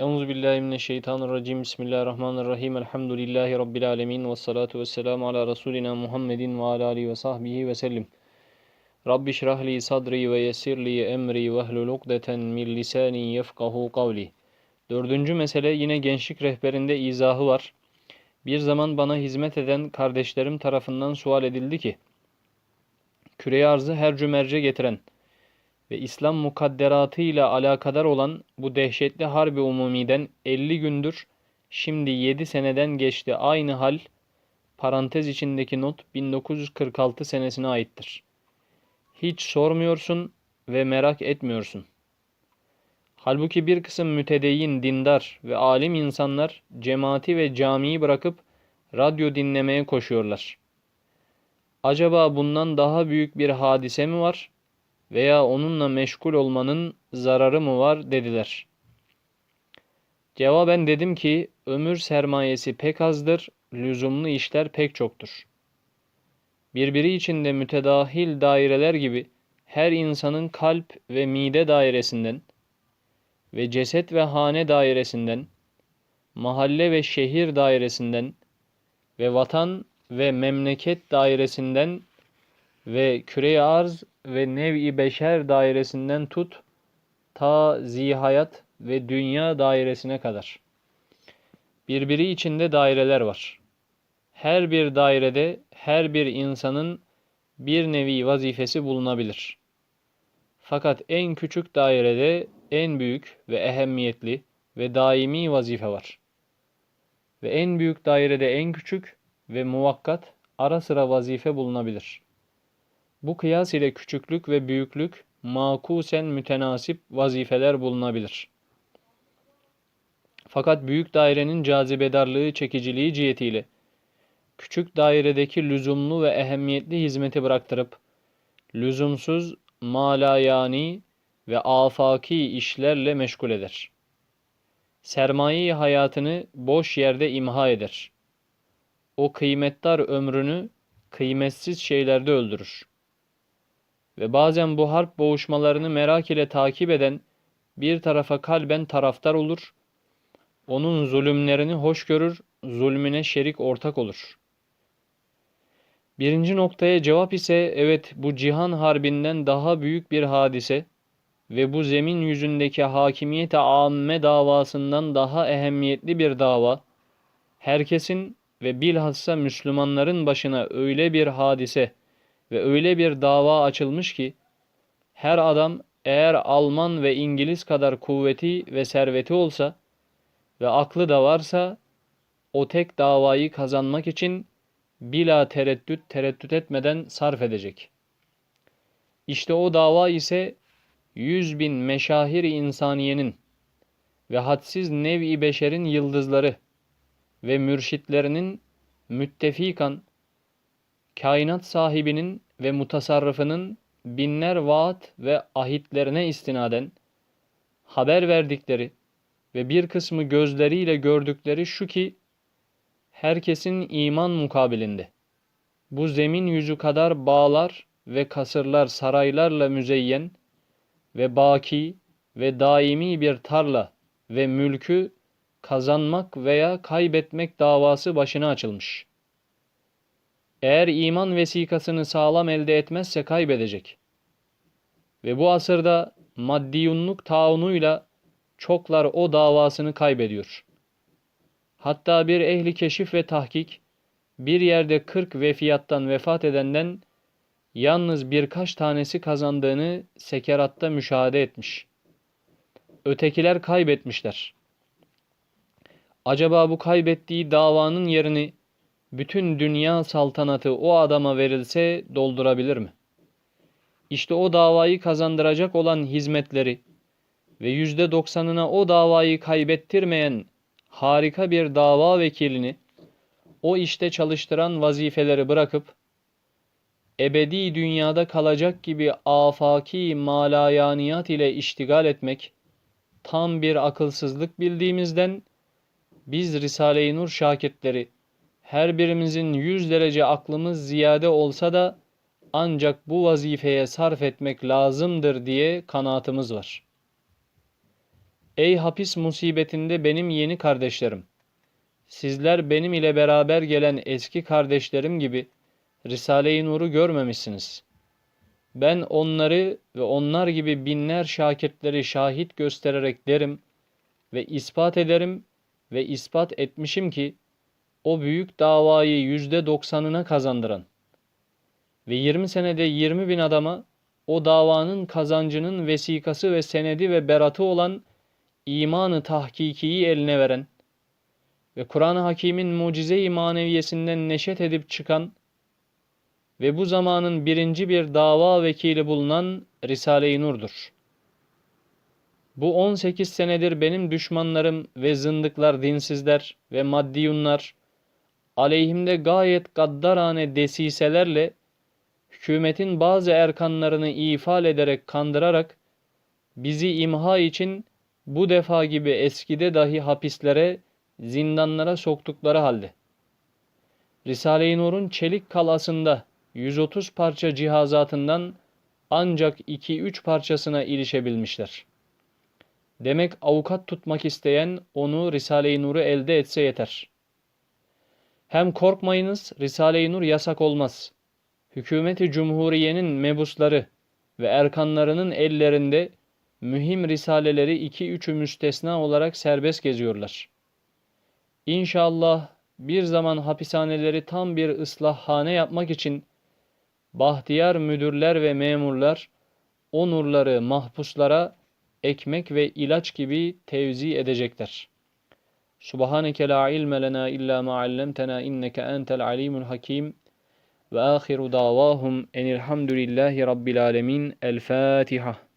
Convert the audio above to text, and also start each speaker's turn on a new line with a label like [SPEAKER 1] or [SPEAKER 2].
[SPEAKER 1] Euzu billahi mineşşeytanirracim. Bismillahirrahmanirrahim. Elhamdülillahi rabbil alamin ve salatu vesselamu ala rasulina Muhammedin ve ala alihi ve sahbihi ve sellim. Rabbi şrah li sadri ve yessir li emri ve hlul ukdeten min lisani yefkahu kavli. Dördüncü mesele yine gençlik rehberinde izahı var. Bir zaman bana hizmet eden kardeşlerim tarafından sual edildi ki, küreye arzı her cümerce getiren ve İslam mukadderatı ile alakadar olan bu dehşetli harbi umumiden 50 gündür, şimdi 7 seneden geçti aynı hal, parantez içindeki not 1946 senesine aittir. Hiç sormuyorsun ve merak etmiyorsun. Halbuki bir kısım mütedeyyin, dindar ve alim insanlar cemaati ve camiyi bırakıp radyo dinlemeye koşuyorlar. Acaba bundan daha büyük bir hadise mi var veya onunla meşgul olmanın zararı mı var dediler. Cevaben dedim ki ömür sermayesi pek azdır, lüzumlu işler pek çoktur. Birbiri içinde mütedahil daireler gibi her insanın kalp ve mide dairesinden ve ceset ve hane dairesinden, mahalle ve şehir dairesinden ve vatan ve memleket dairesinden ve küre arz ve nev-i beşer dairesinden tut ta zihayat ve dünya dairesine kadar. Birbiri içinde daireler var. Her bir dairede her bir insanın bir nevi vazifesi bulunabilir. Fakat en küçük dairede en büyük ve ehemmiyetli ve daimi vazife var. Ve en büyük dairede en küçük ve muvakkat ara sıra vazife bulunabilir. Bu kıyas ile küçüklük ve büyüklük makusen mütenasip vazifeler bulunabilir. Fakat büyük dairenin cazibedarlığı, çekiciliği cihetiyle küçük dairedeki lüzumlu ve ehemmiyetli hizmeti bıraktırıp lüzumsuz, malayani ve afaki işlerle meşgul eder. Sermayeyi hayatını boş yerde imha eder. O kıymetdar ömrünü kıymetsiz şeylerde öldürür. Ve bazen bu harp boğuşmalarını merak ile takip eden bir tarafa kalben taraftar olur, onun zulümlerini hoş görür, zulmüne şerik ortak olur. Birinci noktaya cevap ise evet bu cihan harbinden daha büyük bir hadise ve bu zemin yüzündeki hakimiyete amme davasından daha ehemmiyetli bir dava, herkesin ve bilhassa Müslümanların başına öyle bir hadise ve öyle bir dava açılmış ki, her adam eğer Alman ve İngiliz kadar kuvveti ve serveti olsa ve aklı da varsa, o tek davayı kazanmak için bila tereddüt tereddüt etmeden sarf edecek. İşte o dava ise yüz bin meşahir insaniyenin ve hadsiz nev-i beşerin yıldızları ve mürşitlerinin müttefikan kainat sahibinin ve mutasarrıfının binler vaat ve ahitlerine istinaden haber verdikleri ve bir kısmı gözleriyle gördükleri şu ki herkesin iman mukabilinde bu zemin yüzü kadar bağlar ve kasırlar saraylarla müzeyyen ve baki ve daimi bir tarla ve mülkü kazanmak veya kaybetmek davası başına açılmış. Eğer iman vesikasını sağlam elde etmezse kaybedecek. Ve bu asırda maddiyunluk taunuyla çoklar o davasını kaybediyor. Hatta bir ehli keşif ve tahkik bir yerde 40 vefiyattan vefat edenden yalnız birkaç tanesi kazandığını sekeratta müşahede etmiş. Ötekiler kaybetmişler. Acaba bu kaybettiği davanın yerini bütün dünya saltanatı o adama verilse doldurabilir mi? İşte o davayı kazandıracak olan hizmetleri ve yüzde doksanına o davayı kaybettirmeyen harika bir dava vekilini o işte çalıştıran vazifeleri bırakıp ebedi dünyada kalacak gibi afaki malayaniyat ile iştigal etmek tam bir akılsızlık bildiğimizden biz Risale-i Nur şakirtleri her birimizin yüz derece aklımız ziyade olsa da ancak bu vazifeye sarf etmek lazımdır diye kanaatimiz var. Ey hapis musibetinde benim yeni kardeşlerim! Sizler benim ile beraber gelen eski kardeşlerim gibi Risale-i Nur'u görmemişsiniz. Ben onları ve onlar gibi binler şakirtleri şahit göstererek derim ve ispat ederim ve ispat etmişim ki o büyük davayı yüzde doksanına kazandıran ve 20 senede 20 bin adama o davanın kazancının vesikası ve senedi ve beratı olan imanı tahkikiyi eline veren ve Kur'an-ı Hakîm'in mucize-i maneviyesinden neşet edip çıkan ve bu zamanın birinci bir dava vekili bulunan Risale-i Nur'dur. Bu 18 senedir benim düşmanlarım ve zındıklar, dinsizler ve maddiyunlar aleyhimde gayet gaddarane desiselerle hükümetin bazı erkanlarını ifal ederek kandırarak bizi imha için bu defa gibi eskide dahi hapislere, zindanlara soktukları halde. Risale-i Nur'un çelik kalasında 130 parça cihazatından ancak 2-3 parçasına ilişebilmişler. Demek avukat tutmak isteyen onu Risale-i Nur'u elde etse yeter. Hem korkmayınız Risale-i Nur yasak olmaz. Hükümeti Cumhuriye'nin mebusları ve erkanlarının ellerinde mühim risaleleri iki üçü müstesna olarak serbest geziyorlar. İnşallah bir zaman hapishaneleri tam bir ıslahhane yapmak için bahtiyar müdürler ve memurlar o nurları mahpuslara ekmek ve ilaç gibi tevzi edecekler. سبحانك لا علم لنا إلا ما علمتنا إنك أنت العليم الحكيم. وآخر دعواهم أن الحمد لله رب العالمين الفاتحة.